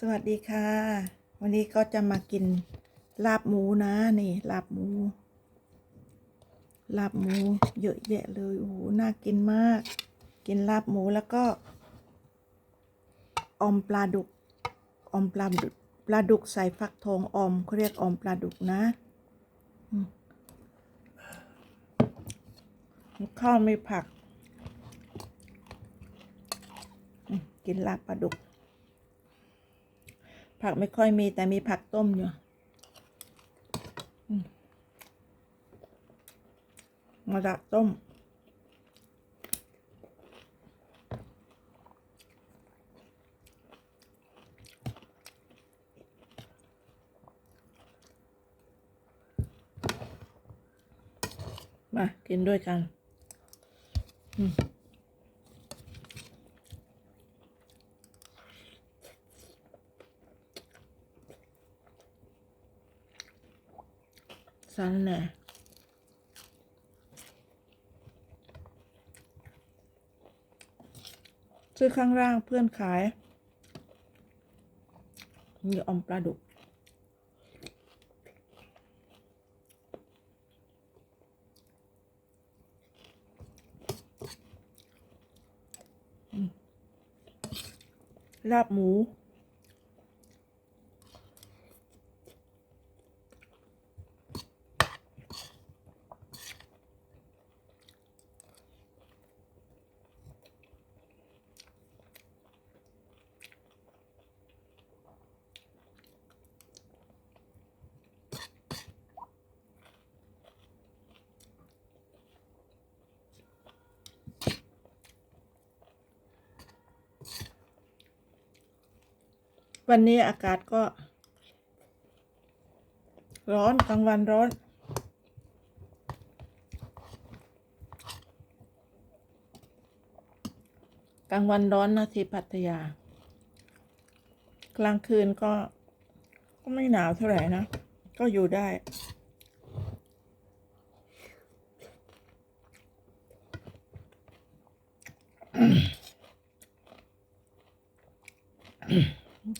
สวัสดีค่ะ วันนี้ก็จะมากินลาบหมูนะ นี่ ลาบหมู ลาบหมู เยอะแยะเลยโอ้โหน่ากินมาก กินลาบหมูแล้วก็ออมปลาดุกออมปลาดุกปลาดุกใส่ฟักทองออมเขาเรียกออมปลาดุกนะข้าวไม่ผัก กินลาบปลาดุก ผักไม่ค่อยมีแต่มีผักต้มอยู่มมะระต้ม มา กินด้วยกัน อืม สันแหน่ซื้อข้างล่างเพื่อนขาย มีออมปลาดุก ลาบหมู วันนี้อากาศก็ ร้อนกลางวันร้อน กลางวันร้อนนะที่พัทยา กลางคืนก็ ก็ไม่หนาวเท่าไหร่นะ ก็อยู่ได้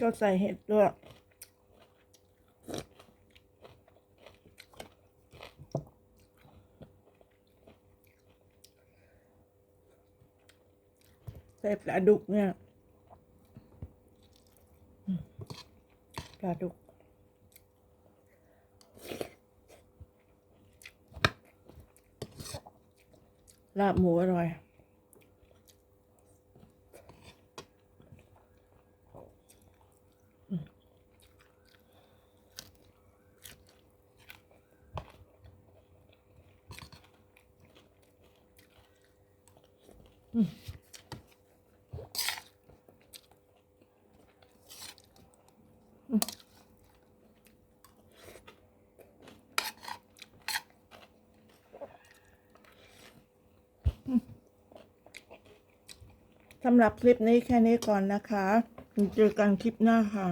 ก็ใส่เห็ดด้วยใส่ปลาดุกเนี่ยปลาดุกลาบหมูอร่อย สำหรับคลิปนี้แค่นี้ก่อนนะคะ เจอกันคลิปหน้าค่ะ